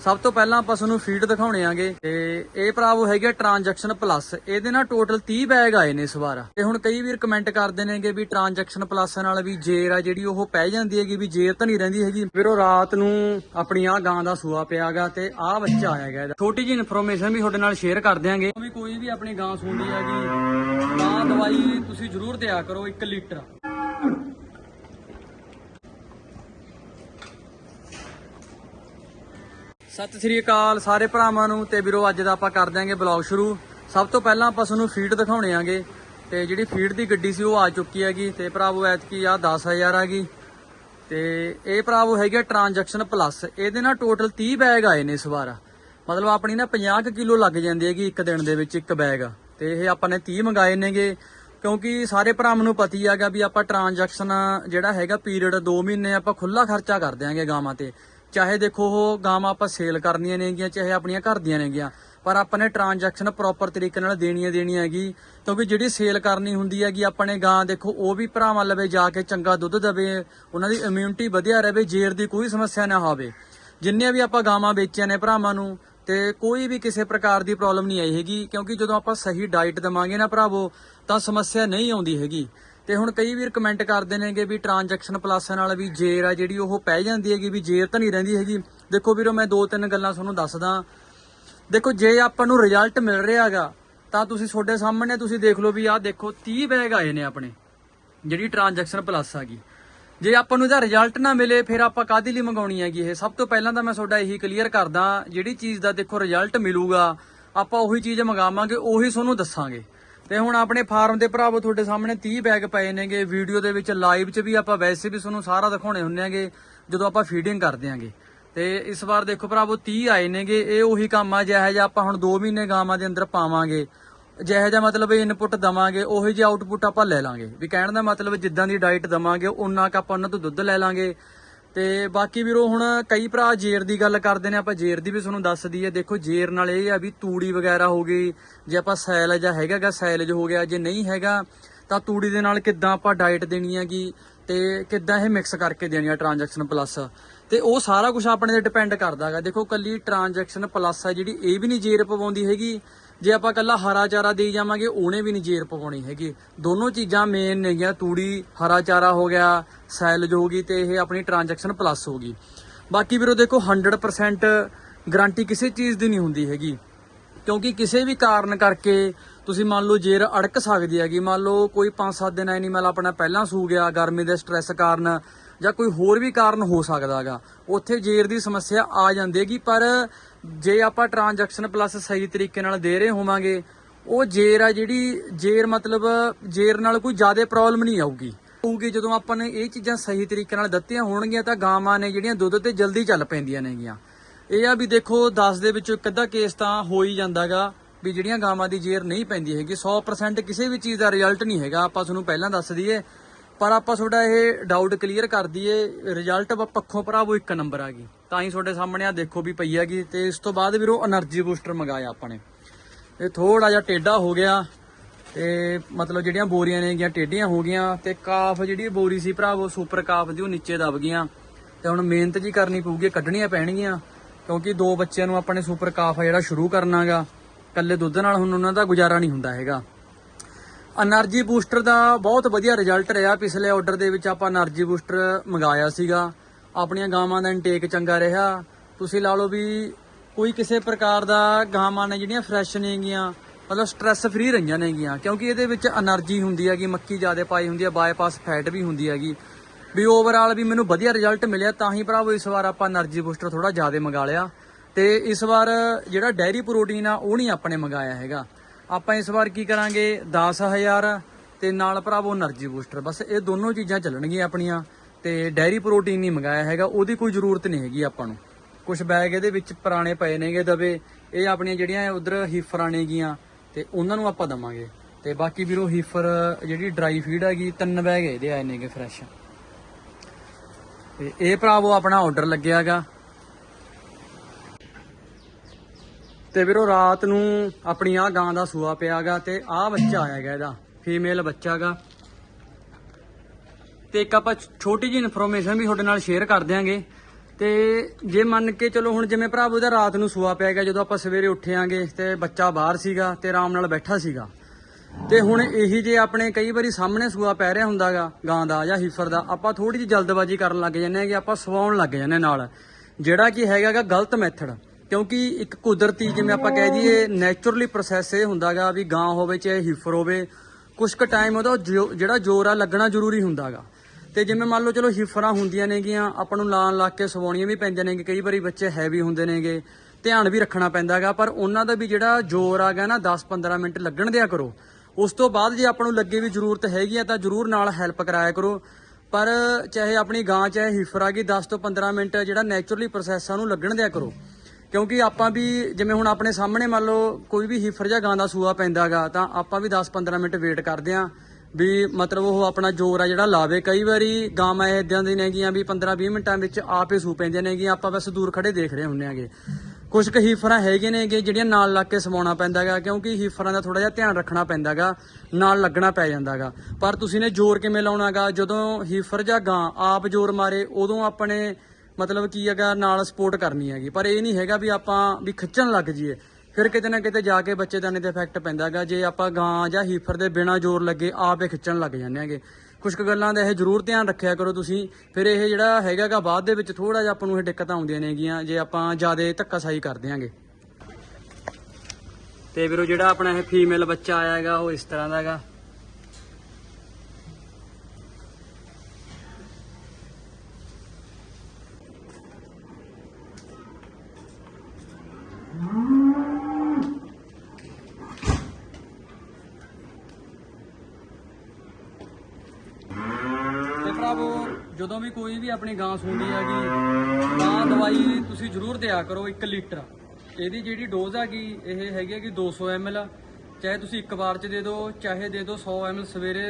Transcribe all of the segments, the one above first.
ਸਭ ਤੋਂ ਪਹਿਲਾਂ ਆਪਾਂ ਤੁਹਾਨੂੰ ਫੀਡ ਦਿਖਾਉਣੇ ਆਂਗੇ ਤੇ ਇਹ ਭਰਾਵੋ ਹੈਗੇ ਟ੍ਰਾਂਜੈਕਸ਼ਨ ਪਲੱਸ ਇਹਦੇ ਨਾਲ ਟੋਟਲ 30 ਬੈਗ ਆਏ ਨੇ ਇਸ ਵਾਰ। ਤੇ ਹੁਣ ਕਈ ਵੀਰ ਕਮੈਂਟ ਕਰਦੇ ਨੇਗੇ ਵੀ ਟ੍ਰਾਂਜੈਕਸ਼ਨ ਪਲੱਸ ਨਾਲ ਵੀ ਜੇਰ ਆ ਜਿਹੜੀ ਉਹ ਪੈ ਜਾਂਦੀ ਹੈਗੀ, ਵੀ ਜੇਰ ਤਾਂ ਨਹੀਂ ਰਹਿੰਦੀ ਹੈਗੀ। ਫਿਰ ਉਹ ਰਾਤ ਨੂੰ ਆਪਣੀ ਆ ਗਾਂ ਦਾ ਸੂਆ ਪਿਆਗਾ ਤੇ ਆ ਬੱਚਾ ਆਇਆ ਗਿਆ ਛੋਟੀ ਜਿਹੀ ਇਨਫੋਰਮੇਸ਼ਨ ਵੀ ਤੁਹਾਡੇ ਨਾਲ ਸ਼ੇਅਰ ਕਰ ਦਿਆਂਗੇ। ਵੀ ਕੋਈ ਵੀ ਆਪਣੀ ਗਾਂ ਸੁਣਦੀ ਹੈਗੀ, ਗਾਂ ਦਵਾਈ ਤੁਸੀਂ ਜ਼ਰੂਰ ਦਿਆ ਕਰੋ 1 ਲੀਟਰ। ਸਤਿ ਸ੍ਰੀ ਅਕਾਲ ਸਾਰੇ ਭਰਾਵਾਂ ਨੂੰ ਤੇ ਵੀਰੋ, ਅੱਜ ਦਾ ਆਪਾਂ ਕਰ ਦਿਆਂਗੇ ਬਲੌਗ ਸ਼ੁਰੂ। ਸਭ ਤੋਂ ਪਹਿਲਾਂ ਆਪਾਂ ਤੁਹਾਨੂੰ ਫੀਡ ਦਿਖਾਉਣੇ ਆਂਗੇ ਤੇ ਜਿਹੜੀ ਫੀਡ ਦੀ ਗੱਡੀ ਸੀ ਉਹ ਆ ਚੁੱਕੀ ਹੈਗੀ ਤੇ ਭਰਾਵੋ, ਐਤਕੀ ਆ 10000 ਹੈਗੀ ਤੇ ਇਹ ਭਰਾਵੋ ਹੈਗੇ ਟ੍ਰਾਂਜੈਕਸ਼ਨ ਪਲੱਸ ਇਹਦੇ ਨਾਲ ਟੋਟਲ 30 ਬੈਗ ਆਏ ਨੇ ਇਸ ਵਾਰ। ਮਤਲਬ ਆਪਣੀ ਨਾ 50 ਕਿਲੋ ਲੱਗ ਜਾਂਦੀ ਹੈਗੀ ਇੱਕ ਦਿਨ ਦੇ ਵਿੱਚ ਇੱਕ ਬੈਗ ਤੇ ਇਹ ਆਪਾਂ ਨੇ 30 ਮੰਗਾਏ ਨੇਗੇ। ਕਿਉਂਕਿ ਸਾਰੇ ਭਰਾਵਾਂ ਨੂੰ ਪਤੀ ਹੈਗਾ ਵੀ ਆਪਾਂ ਟ੍ਰਾਂਜੈਕਸ਼ਨ ਜਿਹੜਾ ਹੈਗਾ ਪੀਰੀਅਡ 2 ਮਹੀਨੇ ਆਪਾਂ ਖੁੱਲਾ ਖਰਚਾ ਕਰ ਦਿਆਂਗੇ ਗਾਵਾਂ ਤੇ। ਚਾਹੇ ਦੇਖੋ ਉਹ ਗਾਵਾਂ ਆਪਾਂ ਸੇਲ ਕਰਨੀਆਂ ਨੇਗੀਆਂ, ਚਾਹੇ ਆਪਣੀਆਂ ਘਰ ਦੀਆਂ ਨੇਗੀਆਂ, ਪਰ ਆਪਾਂ ਨੇ ਟ੍ਰਾਂਜੈਕਸ਼ਨ ਪ੍ਰੋਪਰ ਤਰੀਕੇ ਨਾਲ ਦੇਣੀਆਂ ਦੇਣੀਆਂ ਹੈਗੀ, ਕਿਉਂਕਿ ਜਿਹੜੀ ਸੇਲ ਕਰਨੀ ਹੁੰਦੀ ਹੈਗੀ ਆਪਣੇ ਗਾਂ, ਦੇਖੋ ਉਹ ਵੀ ਭਰਾਵਾਂ ਲਵੇ ਜਾ ਕੇ ਚੰਗਾ ਦੁੱਧ ਦੇਵੇ, ਉਹਨਾਂ ਦੀ ਇਮਿਊਨਿਟੀ ਵਧੀਆ ਰਹੇ ਜੇਰ ਦੀ ਕੋਈ ਸਮੱਸਿਆ ਨਾ ਹੋਵੇ ਜਿੰਨੇ ਵੀ ਆਪਾਂ ਗਾਵਾਂ ਵੇਚੀਆਂ ਨੇ ਭਰਾਵਾਂ ਨੂੰ, ਤੇ ਕੋਈ ਵੀ ਕਿਸੇ ਪ੍ਰਕਾਰ ਦੀ ਪ੍ਰੋਬਲਮ ਨਹੀਂ ਆਈ ਹੈਗੀ, ਕਿਉਂਕਿ ਜਦੋਂ ਆਪਾਂ ਸਹੀ ਡਾਈਟ ਦਵਾਂਗੇ ਨਾ ਭਰਾਵੋ, ਤਾਂ ਸਮੱਸਿਆ ਨਹੀਂ ਆਉਂਦੀ ਹੈਗੀ। ਤੇ ਹੁਣ ਕਈ ਵੀਰ ਕਮੈਂਟ ਕਰਦੇ ਨੇਗੇ ਵੀ ਟ੍ਰਾਂਜੈਕਸ਼ਨ ਪਲੱਸ ਨਾਲ ਵੀ ਜੇਰ ਆ ਜਿਹੜੀ ਉਹ ਪੈ ਜਾਂਦੀ ਹੈਗੀ, ਵੀ ਜੇਰ ਤਾਂ ਨਹੀਂ ਰਹਿੰਦੀ ਹੈਗੀ। ਦੇਖੋ ਵੀਰੋ, ਮੈਂ ਦੋ ਤਿੰਨ ਗੱਲਾਂ ਤੁਹਾਨੂੰ ਦੱਸਦਾ। ਦੇਖੋ, ਜੇ ਆਪਾਂ ਨੂੰ ਰਿਜ਼ਲਟ ਮਿਲ ਰਿਹਾਗਾ ਤਾਂ ਤੁਸੀਂ ਤੁਹਾਡੇ ਸਾਹਮਣੇ ਤੁਸੀਂ ਦੇਖ ਲਓ ਵੀ ਆਹ ਦੇਖੋ 30 ਬੈਗ ਆਏ ਨੇ ਆਪਣੇ, ਜਿਹੜੀ ਟ੍ਰਾਂਜੈਕਸ਼ਨ ਪਲੱਸ ਆ ਗਈ। ਜੇ ਆਪਾਂ ਨੂੰ ਇਹਦਾ ਰਿਜ਼ਲਟ ਨਾ ਮਿਲੇ, ਫਿਰ ਆਪਾਂ ਕਾਹਦੇ ਲਈ ਮੰਗਾਉਣੀ ਹੈਗੀ ਇਹ? ਸਭ ਤੋਂ ਪਹਿਲਾਂ ਤਾਂ ਮੈਂ ਤੁਹਾਡਾ ਇਹੀ ਕਲੀਅਰ ਕਰਦਾ, ਜਿਹੜੀ ਚੀਜ਼ ਦਾ ਦੇਖੋ ਰਿਜ਼ਲਟ ਮਿਲੂਗਾ, ਆਪਾਂ ਉਹੀ ਚੀਜ਼ ਮੰਗਾਵਾਂਗੇ, ਉਹੀ ਤੁਹਾਨੂੰ ਦੱਸਾਂਗੇ। ਤੇ ਹੁਣ ਆਪਣੇ ਫਾਰਮ ਦੇ ਭਰਾਵੋ ਤੁਹਾਡੇ ਸਾਹਮਣੇ 30 ਬੈਗ ਪਏ ਨੇਗੇ। ਵੀਡੀਓ ਦੇ ਵਿੱਚ ਲਾਈਵ 'ਚ ਵੀ ਆਪਾਂ ਵੈਸੇ ਵੀ ਤੁਹਾਨੂੰ ਸਾਰਾ ਦਿਖਾਉਣੇ ਹੁੰਨੇ ਆਂਗੇ, ਜਦੋਂ ਆਪਾਂ ਫੀਡਿੰਗ ਕਰਦੇ ਆਂਗੇ। ਤੇ ਇਸ ਵਾਰ ਦੇਖੋ ਭਰਾਵੋ 30 ਆਏ ਨੇਗੇ, ਇਹ ਉਹੀ ਕੰਮ ਆ, ਜਿਹੋ ਜਿਹਾ ਆਪਾਂ ਹੁਣ 2 ਮਹੀਨੇ ਗਾਵਾਂ ਦੇ ਅੰਦਰ ਪਾਵਾਂਗੇ। ਜਿਹੋ ਜਿਹਾ ਮਤਲਬ ਇਨਪੁਟ ਦਵਾਂਗੇ, ਉਹੀ ਜਿਹਾ ਆਊਟਪੁੱਟ ਆਪਾਂ ਲੈ ਲਾਂਗੇ। ਵੀ ਕਹਿਣ ਦਾ ਮਤਲਬ ਜਿੱਦਾਂ ਦੀ ਡਾਈਟ ਦਵਾਂਗੇ ਉਨਾ ਕ ਆਪਾਂ ਉਹਨਾਂ ਤੋਂ ਦੁੱਧ ਲੈ ਲਾਂਗੇ। ਤੇ ਬਾਕੀ ਵੀਰੋ ਹੁਣ ਕਈ ਭਰਾ ਜੇਰ ਦੀ ਗੱਲ ਕਰਦੇ ਨੇ, ਆਪਾਂ ਜੇਰ ਦੀ ਵੀ ਤੁਹਾਨੂੰ ਦੱਸ ਦਈਏ। ਦੇਖੋ, ਜੇਰ ਨਾਲ ਇਹ ਆ ਵੀ ਤੂੜੀ ਵਗੈਰਾ ਹੋ ਗਈ, ਜੇ ਆਪਾਂ ਸੈਲਜ ਆ ਹੈਗਾਗਾ ਸੈਲਜ ਹੋ ਗਿਆ, ਜੇ ਨਹੀਂ ਹੈਗਾ, ਤਾਂ ਤੂੜੀ ਦੇ ਨਾਲ ਕਿੱਦਾਂ ਆਪਾਂ ਡਾਈਟ ਦੇਣੀ ਹੈਗੀ ਤੇ ਕਿੱਦਾਂ ਇਹ ਮਿਕਸ ਕਰਕੇ ਦੇਣੀ ਆ ਟ੍ਰਾਂਜੈਕਸ਼ਨ ਪਲੱਸ ਤੇ ਉਹ ਸਾਰਾ ਕੁਝ ਆਪਣੇ ਤੇ ਡਿਪੈਂਡ ਕਰਦਾ ਹੈਗਾ ਦੇਖੋ, ਕੱਲੀ ਟ੍ਰਾਂਜੈਕਸ਼ਨ ਪਲੱਸ ਆ ਜਿਹੜੀ, ਇਹ ਵੀ ਨਹੀਂ ਜੇਰ ਪਵਾਉਂਦੀ ਹੈਗੀ। ਜੇ ਆਪਾਂ ਕੱਲਾ ਹਰਾ ਚਾਰਾ ਦੇਈ ਜਾਵਾਂਗੇ, ਉਹਨੇ ਵੀ ਨਹੀਂ ਜੇਰ ਪਵਾਉਣੀ ਹੈਗੀ। ਦੋਨੋਂ ਚੀਜ਼ਾਂ ਮੇਨ ਨੇਗੀਆਂ, ਤੂੜੀ, ਹਰਾ ਚਾਰਾ ਹੋ ਗਿਆ, ਸੈਲਜ ਹੋ ਗਈ ਤੇ ਇਹ ਆਪਣੀ ਟ੍ਰਾਂਜੈਕਸ਼ਨ ਪਲੱਸ ਹੋ ਗਈ। ਬਾਕੀ ਵੀਰੋ ਦੇਖੋ 100% ਗਾਰੰਟੀ ਕਿਸੇ ਚੀਜ਼ ਦੀ ਨਹੀਂ ਹੁੰਦੀ ਹੈਗੀ। ਕਿਉਂਕਿ ਕਿਸੇ ਵੀ ਕਾਰਨ ਕਰਕੇ ਤੁਸੀਂ ਮੰਨ ਲਓ ਜੇਰ ਅੜਕ ਸਕਦੀ ਹੈਗੀ। ਮੰਨ ਲਓ ਕੋਈ 5-7 ਦਿਨ ਐਨੀਮਲ ਆਪਣਾ ਪਹਿਲਾਂ ਸੂ ਗਿਆ, ਗਰਮੀ ਦੇ ਸਟ੍ਰੈਸ ਕਾਰਨ। ਜਾਂ ਕੋਈ ਹੋਰ ਵੀ ਕਾਰਨ ਹੋ ਸਕਦਾ ਹੈਗਾ ਉੱਥੇ ਜੇਰ ਦੀ ਸਮੱਸਿਆ ਆ ਜਾਂਦੀ ਹੈਗੀ, ਪਰ ਜੇ ਆਪਾਂ ਟ੍ਰਾਂਜੈਕਸ਼ਨ ਪਲੱਸ ਸਹੀ ਤਰੀਕੇ ਨਾਲ ਦੇ ਰਹੇ ਹੋਵਾਂਗੇ, ਉਹ ਜੇਰ ਆ ਜਿਹੜੀ ਜੇਰ ਮਤਲਬ ਜੇਰ ਨਾਲ ਕੋਈ ਜ਼ਿਆਦਾ ਪ੍ਰੋਬਲਮ ਨਹੀਂ ਆਊਗੀ। ਹੋਊਗੀ ਜਦੋਂ ਆਪਾਂ ਨੇ ਇਹ ਚੀਜ਼ਾਂ ਸਹੀ ਤਰੀਕੇ ਨਾਲ ਦਿੱਤੀਆਂ ਹੋਣਗੀਆਂ, ਤਾਂ ਗਾਵਾਂ ਨੇ ਜਿਹੜੀਆਂ ਦੁੱਧ ਤੇ ਜਲਦੀ ਚੱਲ ਪੈਂਦੀਆਂ ਨੇਗੀਆਂ। ਇਹ ਆ ਵੀ ਦੇਖੋ 10 ਦੇ ਵਿੱਚੋਂ ਇੱਕ ਅੱਧਾ ਕੇਸ ਤਾਂ ਹੋ ਹੀ ਜਾਂਦਾਗਾ ਵੀ ਜਿਹੜੀਆਂ ਗਾਵਾਂ ਦੀ ਜੇਰ ਨਹੀਂ ਪੈਂਦੀ ਹੈਗੀ। 100% ਕਿਸੇ ਵੀ ਚੀਜ਼ ਦਾ ਰਿਜ਼ਲਟ ਨਹੀਂ ਹੈਗਾ। ਆਪਾਂ ਤੁਹਾਨੂੰ ਪਹਿਲਾਂ ਦੱਸ ਦਈਏ ਪਰ ਆਪਾਂ ਤੁਹਾਡਾ ਇਹ ਡਾਊਟ ਕਲੀਅਰ ਕਰ ਦਈਏ ਰਿਜ਼ਲਟ ਪੱਖੋਂ ਭਰਾਵੋ ਇੱਕ ਨੰਬਰ ਆ ਗਈ। ਤਾਂ ਹੀ ਤੁਹਾਡੇ ਸਾਹਮਣੇ ਆ ਦੇਖੋ ਵੀ ਪਈ ਹੈਗੀ, ਤੇ ਇਸ ਤੋਂ ਬਾਅਦ ਵੀਰੋ એનર્ਜੀ ਬੂਸਟਰ ਮੰਗਾਇਆ ਆਪਾਂ ਨੇ। ਇਹ ਥੋੜਾ ਜਿਹਾ ਟੇਡਾ ਹੋ ਗਿਆ, ਤੇ ਮਤਲਬ ਜਿਹੜੀਆਂ ਬੋਰੀਆਂ ਨੇ ਗਿਆ ਟੇਡੀਆਂ ਹੋ ਗਈਆਂ, ਤੇ ਕਾਫ ਜਿਹੜੀ ਬੋਰੀ ਸੀ ਭਰਾਵੋ ਸੁਪਰ ਕਾਫ ਦੀ ਉਹ ਨੀਚੇ ਦਬ ਗਈਆਂ। ਤੇ ਹੁਣ ਮਿਹਨਤ ਜੀ ਕਰਨੀ ਪਊਗੀ, ਕੱਢਣੀਆਂ ਪੈਣਗੀਆਂ, ਕਿਉਂਕਿ ਦੋ ਬੱਚਿਆਂ ਨੂੰ ਆਪਾਂ ਨੇ ਸੁਪਰ ਕਾਫ ਜਿਹੜਾ ਸ਼ੁਰੂ ਕਰਨਾਗਾ। ਇਕੱਲੇ ਦੁੱਧ ਨਾਲ ਹੁਣ ਉਹਨਾਂ ਦਾ ਗੁਜ਼ਾਰਾ ਨਹੀਂ ਹੁੰਦਾ ਹੈਗਾ। ਐਨਰਜੀ ਬੂਸਟਰ ਦਾ ਬਹੁਤ ਵਧੀਆ ਰਿਜ਼ਲਟ ਰਿਹਾ। ਪਿਛਲੇ ਆਰਡਰ ਦੇ ਵਿੱਚ ਆਪਾਂ ਐਨਰਜੀ ਬੂਸਟਰ ਮੰਗਾਇਆ ਸੀਗਾ। ਆਪਣੀਆਂ ਗਾਵਾਂ ਦਾ ਇਨਟੇਕ ਚੰਗਾ ਰਿਹਾ। ਤੁਸੀਂ ਲਾ ਲਓ ਵੀ ਕੋਈ ਕਿਸੇ ਪ੍ਰਕਾਰ ਦਾ ਗਾਵਾਂ ਨੇ ਜਿਹੜੀਆਂ ਫਰੈਸ਼ ਨੇਗੀਆਂ ਮਤਲਬ ਸਟ्रेस ਫਰੀ ਰਹੀਆਂ ਨੇਗੀਆਂ ਕਿਉਂਕਿ ਇਹਦੇ ਵਿੱਚ ਐਨਰਜੀ ਹੁੰਦੀ ਹੈਗੀ, ਮੱਕੀ ਜ਼ਿਆਦਾ ਪਾਈ ਹੁੰਦੀ ਹੈ ਬਾਈਪਾਸ ਫੈਟ ਵੀ ਹੁੰਦੀ ਹੈਗੀ। ਵੀ ਓਵਰਆਲ ਵੀ ਮੈਨੂੰ ਵਧੀਆ ਰਿਜ਼ਲਟ ਮਿਲਿਆ, ਤਾਂ ਹੀ ਭਰਾਵੋ ਇਸ ਵਾਰ ਆਪਾਂ ਐਨਰਜੀ ਬੂਸਟਰ ਥੋੜਾ ਜ਼ਿਆਦਾ ਮੰਗਾ ਲਿਆ। ਤੇ ਇਸ ਵਾਰ ਜਿਹੜਾ ਡੈਰੀ ਪ੍ਰੋਟੀਨ ਆ, ਉਹ ਨਹੀਂ ਆਪਣੇ ਮੰਗਾਇਆ ਹੈਗਾ। ਆਪਾਂ ਇਸ ਵਾਰ ਕੀ ਕਰਾਂਗੇ? 10000 ਤੇ ਨਾਲ ਭਰਾਵੋ એનર્ਜੀ ਬੂਸਟਰ ਬਸ ਇਹ ਦੋਨੋਂ ਚੀਜ਼ਾਂ ਚੱਲਣਗੀਆਂ ਆਪਣੀਆਂ ਤੇ ਡੈਰੀ ਪ੍ਰੋਟੀਨ ਨਹੀਂ ਮੰਗਾਇਆ ਹੈਗਾ, ਉਹਦੀ ਕੋਈ ਜ਼ਰੂਰਤ ਨਹੀਂ ਹੈਗੀ ਆਪਾਂ ਨੂੰ। ਕੁਝ ਬੈਗ ਇਹਦੇ ਵਿੱਚ ਪੁਰਾਣੇ ਪਏ ਨੇਗੇ ਦਵੇ, ਇਹ ਆਪਣੀਆਂ ਜਿਹੜੀਆਂ ਉਧਰ ਹੀਫਰਾਂ ਨੇਗੀਆਂ ਤੇ ਉਹਨਾਂ ਨੂੰ ਆਪਾਂ ਦਵਾਂਗੇ। ਤੇ ਬਾਕੀ ਵੀਰੋ ਹੀਫਰ ਜਿਹੜੀ ਡਰਾਈ ਫੀਡ ਹੈਗੀ, ਤਿੰਨ ਬੈਗ ਇਹਦੇ ਆਏ ਨੇਗੇ ਫਰੈਸ਼ ਤੇ ਇਹ ਭਰਾਵੋ ਆਪਣਾ ਆਰਡਰ ਲੱਗਿਆਗਾ। ਤੇ ਵੀਰੋ ਰਾਤ ਨੂੰ ਆਪਣੀ ਆ ਗਾਂ ਦਾ ਸੂਆ ਪਿਆਗਾ ਤੇ ਆ ਬੱਚਾ ਆਇਆਗਾ ਇਹਦਾ ਫੀਮੇਲ ਬੱਚਾਗਾ। ਤੇ ਇੱਕ ਆਪਾਂ ਛੋਟੀ ਜਿਹੀ ਇਨਫੋਰਮੇਸ਼ਨ ਵੀ ਤੁਹਾਡੇ ਨਾਲ ਸ਼ੇਅਰ ਕਰ ਦਿਆਂਗੇ। ਤੇ ਜੇ ਮੰਨ ਕੇ ਚਲੋ ਹੁਣ ਜਿਵੇਂ ਭਰਾ ਉਹਦਾ ਰਾਤ ਨੂੰ ਸੂਆ ਪਿਆ ਗਿਆ ਜਦੋਂ ਆਪਾਂ ਸਵੇਰੇ ਉੱਠਿਆਂਗੇ ਤੇ ਬੱਚਾ ਬਾਹਰ ਸੀਗਾ ਤੇ ਆਰਾਮ ਨਾਲ ਬੈਠਾ ਸੀਗਾ। ਤੇ ਹੁਣ ਇਹੀ ਜੇ ਆਪਣੇ ਕਈ ਵਾਰੀ ਸਾਹਮਣੇ ਸੂਆ ਪੈ ਰਿਹਾ ਹੁੰਦਾਗਾ, ਗਾਂ ਦਾ ਜਾਂ ਹੀਫਰ ਦਾ, ਆਪਾਂ ਥੋੜੀ ਜਿਹੀ ਜਲਦਬਾਜ਼ੀ ਕਰਨ ਲੱਗ ਜਾਂਦੇ ਹੈਗੇ, ਆਪਾਂ ਸਵਾਉਣ ਲੱਗ ਜਾਂਦੇ ਹਾਂ ਨਾਲ। ਜਿਹੜਾ ਕਿ ਹੈਗਾਗਾ ਗਲਤ ਮੈਥਡ ਕਿਉਂਕਿ ਇੱਕ ਕੁਦਰਤੀ ਜਿਵੇਂ ਆਪਾਂ ਕਹਿ ਦਈਏ ਨੇਚਰਲੀ ਪ੍ਰੋਸੈਸ ਇਹ ਹੁੰਦਾਗਾ ਵੀ ਗਾਂ ਹੋਵੇ ਚਾਹੇ ਹਿਫਰ ਹੋਵੇ ਕੁਝ ਕੁ ਟਾਈਮ ਉਹਦਾ ਜੋ- ਜਿਹੜਾ ਜ਼ੋਰ ਆ ਲੱਗਣਾ ਜ਼ਰੂਰੀ ਹੁੰਦਾਗਾ। ਤੇ ਜਿਵੇਂ ਮੰਨ ਲਓ ਚਲੋ ਹਿਫਰਾਂ ਹੁੰਦੀਆਂ ਨੇਗੀਆਂ, ਆਪਾਂ ਨੂੰ ਲਾਣ ਲਾ ਕੇ ਸਵਾਉਣੀਆਂ ਵੀ ਪੈਂਦੀਆਂ ਨੇਗੇ ਕਈ ਵਾਰੀ ਬੱਚੇ ਹੈਵੀ ਹੁੰਦੇ ਨੇਗੇ, ਧਿਆਨ ਵੀ ਰੱਖਣਾ ਪੈਂਦਾਗਾ, ਪਰ ਉਹਨਾਂ ਦਾ ਵੀ ਜਿਹੜਾ ਜ਼ੋਰ ਆਗਾ ਨਾ 10-15 ਮਿੰਟ ਲੱਗਣ ਦਿਆ ਕਰੋ। ਉਸ ਤੋਂ ਬਾਅਦ ਜੇ ਆਪਾਂ ਨੂੰ ਲੱਗੇ ਵੀ ਜ਼ਰੂਰਤ ਹੈਗੀ ਆ ਤਾਂ ਜ਼ਰੂਰ ਨਾਲ ਹੈਲਪ ਕਰਾਇਆ ਕਰੋ। ਪਰ ਚਾਹੇ ਆਪਣੀ ਗਾਂ, ਚਾਹੇ ਹਿਫਰ ਆ ਗਈ 10 ਤੋਂ 15 ਮਿੰਟ ਜਿਹੜਾ ਨੇਚਰਲੀ ਪ੍ਰੋਸੈਸ ਆ ਉਹਨੂੰ ਲੱਗਣ ਦਿਆ ਕਰੋ। ਕਿਉਂਕਿ ਆਪਾਂ ਵੀ ਜਿਵੇਂ ਹੁਣ ਆਪਣੇ ਸਾਹਮਣੇ ਮੰਨ ਲਓ ਕੋਈ ਵੀ ਹੀਫਰ ਜਾਂ ਗਾਂ ਦਾ ਸੂਆ ਪੈਂਦਾਗਾ, ਤਾਂ ਆਪਾਂ ਵੀ 10-15 ਮਿੰਟ ਵੇਟ ਕਰਦੇ ਆਂ ਵੀ ਮਤਲਬ ਉਹ ਆਪਣਾ ਜ਼ੋਰ ਆ ਜਿਹੜਾ ਲਾਵੇ। ਕਈ ਵਾਰੀ ਗਾਵਾਂ ਇਦਾਂ ਦੀ ਨੇਗੀਆਂ ਵੀ 15-20 ਮਿੰਟਾਂ ਵਿੱਚ ਆਪੇ ਸੂ ਪੈਂਦੀਆਂ ਨੇਗੀਆਂ, ਆਪਾਂ ਬਸ ਦੂਰ ਖੜੇ ਦੇਖ ਰਹੇ ਹੁੰਨੇ ਆਗੇ। ਕੁਝ ਕੁ ਹੀਫਰਾਂ ਹੈਗੇ ਨੇਗੇ ਜਿਹੜੀਆਂ ਨਾਲ ਲੱਗ ਕੇ ਸਮਾਉਣਾ ਪੈਂਦਾਗਾ, ਕਿਉਂਕਿ ਹੀਫਰਾਂ ਦਾ ਥੋੜਾ ਜਿਹਾ ਧਿਆਨ ਰੱਖਣਾ ਪੈਂਦਾਗਾ, ਨਾਲ ਲੱਗਣਾ ਪੈ ਜਾਂਦਾਗਾ। ਪਰ ਤੁਸੀਂ ਨੇ ਜ਼ੋਰ ਕਿਵੇਂ ਲਾਉਣਾਗਾ? ਜਦੋਂ ਹੀਫਰ ਜਾਂ ਗਾਂ ਆਪ ਜ਼ੋਰ ਮਾਰੇ, ਉਦੋਂ ਆਪਣੇ ਮਤਲਬ ਕੀ ਹੈਗਾ, ਨਾਲ ਸਪੋਰਟ ਕਰਨੀ ਹੈਗੀ। ਪਰ ਇਹ ਨਹੀਂ ਹੈਗਾ ਵੀ ਆਪਾਂ ਵੀ ਖਿੱਚਣ ਲੱਗ ਜਾਈਏ। ਫਿਰ ਕਿਤੇ ਨਾ ਕਿਤੇ ਜਾ ਕੇ ਬੱਚੇਦਾਨੇ ਤੇ ਇਫੈਕਟ ਪੈਂਦਾ ਪੈਂਦਾਗਾ ਜੇ ਆਪਾਂ ਗਾਂ ਜਾਂ ਹੀਫਰ ਦੇ ਬਿਨਾ ਜ਼ੋਰ ਲੱਗੇ ਆਪ ਹੀ ਖਿੱਚਣ ਲੱਗ ਜਾਂਦੇ ਹੈਗੇ। ਕੁਝ ਕੁ ਗੱਲਾਂ ਦਾ ਇਹ ਜ਼ਰੂਰ ਧਿਆਨ ਰੱਖਿਆ ਕਰੋ ਤੁਸੀਂ। ਫਿਰ ਇਹ ਜਿਹੜਾ ਹੈਗਾਗਾ ਬਾਅਦ ਦੇ ਵਿੱਚ ਥੋੜਾ ਜਿਹਾ ਆਪਾਂ ਨੂੰ ਇਹ ਦਿੱਕਤਾਂ ਆਉਂਦੀਆਂ ਨੇਗੀਆਂ ਜੇ ਆਪਾਂ ਜ਼ਿਆਦਾ ਧੱਕਾਸ਼ਾਹੀ ਕਰਦੇ ਆਂਗੇ ਤੇ ਵੀਰੋ, ਜਿਹੜਾ ਆਪਣਾ ਇਹ ਫੀਮੇਲ ਬੱਚਾ ਆਇਆ ਹੈਗਾ, ਉਹ ਇਸ ਤਰ੍ਹਾਂ ਦਾ ਹੈਗਾ ਤੇ ਭਰਾਵੋ ਜਦੋਂ ਵੀ ਕੋਈ ਵੀ ਆਪਣੀ ਗਾਂ ਸੂੰਦੀ ਹੈਗੀ, ਗਾਂ ਦਵਾਈ ਤੁਸੀਂ ਜ਼ਰੂਰ ਦਿਆ ਕਰੋ 1 ਲੀਟਰ। ਇਹਦੀ ਜਿਹੜੀ ਡੋਜ਼ ਹੈਗੀ, ਇਹ ਹੈਗੀ ਹੈਗੀ 200 ml ਚਾਹੇ ਤੁਸੀਂ ਇੱਕ ਵਾਰ ਚ ਦੇ ਦਿਓ ਚਾਹੇ ਦੇ ਦਿਓ 100 ml ਸਵੇਰੇ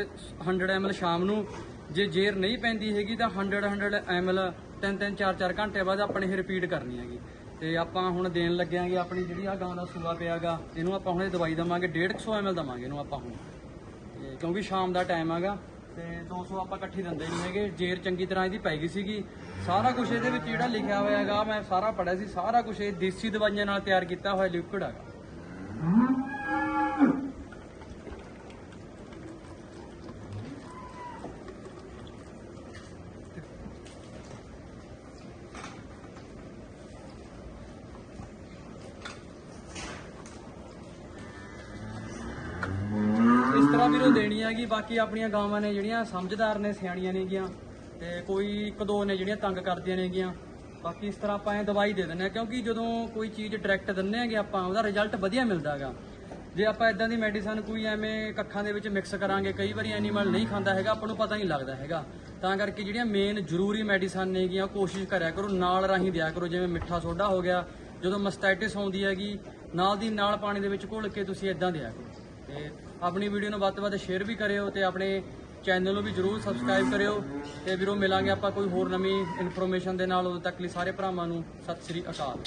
100 ml ਸ਼ਾਮ ਨੂੰ। ਜੇ ਜੇਰ ਨਹੀਂ ਪੈਂਦੀ ਹੈਗੀ ਤਾਂ 100 100 ml ਤਿੰਨ ਤਿੰਨ ਚਾਰ ਚਾਰ ਘੰਟੇ ਬਾਅਦ ਆਪਣੇ ਇਹ ਰਿਪੀਟ ਕਰਨੀ ਹੈਗੀ। ਤੇ ਆਪਾਂ ਹੁਣ ਦੇਣ ਲੱਗਿਆਂਗੇ ਆਪਣੀ ਜਿਹੜੀ ਆ ਗਾਂ ਦਾ ਸੂਆ ਪਿਆਗਾ ਇਹਨੂੰ ਆਪਾਂ ਹੁਣ ਇਹ ਦਵਾਈ ਦਵਾਂਗੇ 150 ml ਦਵਾਂਗੇ ਇਹਨੂੰ ਆਪਾਂ ਹੁਣ। ਤੇ ਕਿਉਂਕਿ ਸ਼ਾਮ ਦਾ ਟਾਈਮ ਹੈਗਾ। ਤੇ 200 ਆਪਾਂ ਇਕੱਠੀ ਦਿੰਦੇ ਨਹੀਂ ਹੈਗੇ। ਜੇਰ ਚੰਗੀ ਤਰ੍ਹਾਂ ਇਹਦੀ ਪੈ ਗਈ ਸੀਗੀ। ਸਾਰਾ ਕੁਝ ਇਹਦੇ ਵਿੱਚ ਜਿਹੜਾ ਲਿਖਿਆ ਹੋਇਆ ਹੈਗਾ, ਮੈਂ ਸਾਰਾ ਪੜਿਆ ਸੀ, ਸਾਰਾ ਕੁਝ ਇਹ ਦੇਸੀ ਦਵਾਈਆਂ ਨਾਲ ਤਿਆਰ ਕੀਤਾ ਹੋਇਆ ਲਿਕਵਿਡ ਹੈਗਾ ਇਸ ਤਰ੍ਹਾਂ ਵੀਰੋ ਦੇਣੀ ਹੈਗੀ ਬਾਕੀ ਆਪਣੀਆਂ ਗਾਵਾਂ ਨੇ ਜਿਹੜੀਆਂ ਸਮਝਦਾਰ ਨੇ, ਸਿਆਣੀਆਂ ਨੇਗੀਆਂ ਤੇ ਕੋਈ ਇੱਕ ਦੋ ਨੇ ਜਿਹੜੀਆਂ ਤੰਗ ਕਰਦੀਆਂ ਨੇਗੀਆਂ ਬਾਕੀ ਇਸ ਤਰ੍ਹਾਂ ਆਪਾਂ ਇਹ ਦਵਾਈ ਦੇ ਦਿੰਦੇ ਆ ਕਿਉਂਕਿ ਜਦੋਂ ਕੋਈ ਚੀਜ਼ ਡਾਇਰੈਕਟ ਦਿੰਦੇ ਆਗੇ ਆਪਾਂ, ਉਹਦਾ ਰਿਜ਼ਲਟ ਵਧੀਆ ਮਿਲਦਾ ਹੈਗਾ। ਜੇ ਆਪਾਂ ਇਦਾਂ ਦੀ ਮੈਡੀਸਨ ਕੋਈ ਐਵੇਂ ਕੱਖਾਂ ਦੇ ਵਿੱਚ ਮਿਕਸ ਕਰਾਂਗੇ, ਕਈ ਵਾਰੀ ਐਨੀਮਲ ਨਹੀਂ ਖਾਂਦਾ ਹੈਗਾ, ਆਪਾਂ ਨੂੰ ਪਤਾ ਨਹੀਂ ਲੱਗਦਾ ਹੈਗਾ। ਤਾਂ ਕਰਕੇ ਜਿਹੜੀਆਂ ਮੇਨ ਜ਼ਰੂਰੀ ਮੈਡੀਸਨ ਨੇਗੀਆਂ ਉਹ ਕੋਸ਼ਿਸ਼ ਕਰਿਆ ਕਰੋ, ਨਾਲ ਰਾਹੀਂ ਦਿਆ ਕਰੋ, ਜਿਵੇਂ ਮਿੱਠਾ ਸੋਡਾ ਹੋ ਗਿਆ, ਜਦੋਂ ਮਸਟਾਈਟਿਸ ਆਉਂਦੀ ਹੈਗੀ, ਨਾਲ ਦੀ ਨਾਲ ਪਾਣੀ ਦੇ ਵਿੱਚ ਘੋਲ ਕੇ ਤੁਸੀਂ ਇਦਾਂ ਦਿਆ ਕਰੋ। ਤੇ ਆਪਣੀ ਵੀਡੀਓ ਨੂੰ ਵੱਧ ਤੋਂ ਵੱਧ ਸ਼ੇਅਰ ਵੀ ਕਰਿਓ ਤੇ ਆਪਣੇ ਚੈਨਲ ਨੂੰ ਵੀ ਜਰੂਰ ਸਬਸਕ੍ਰਾਈਬ ਕਰਿਓ। ਤੇ ਵੀਰੋ ਮਿਲਾਂਗੇ ਆਪਾਂ ਕੋਈ ਹੋਰ ਨਵੀਂ ਇਨਫੋਰਮੇਸ਼ਨ ਦੇ ਨਾਲ। ਉਦੋਂ ਤੱਕ ਲਈ ਸਾਰੇ ਭਰਾਵਾਂ ਨੂੰ ਸਤਿ ਸ੍ਰੀ ਅਕਾਲ।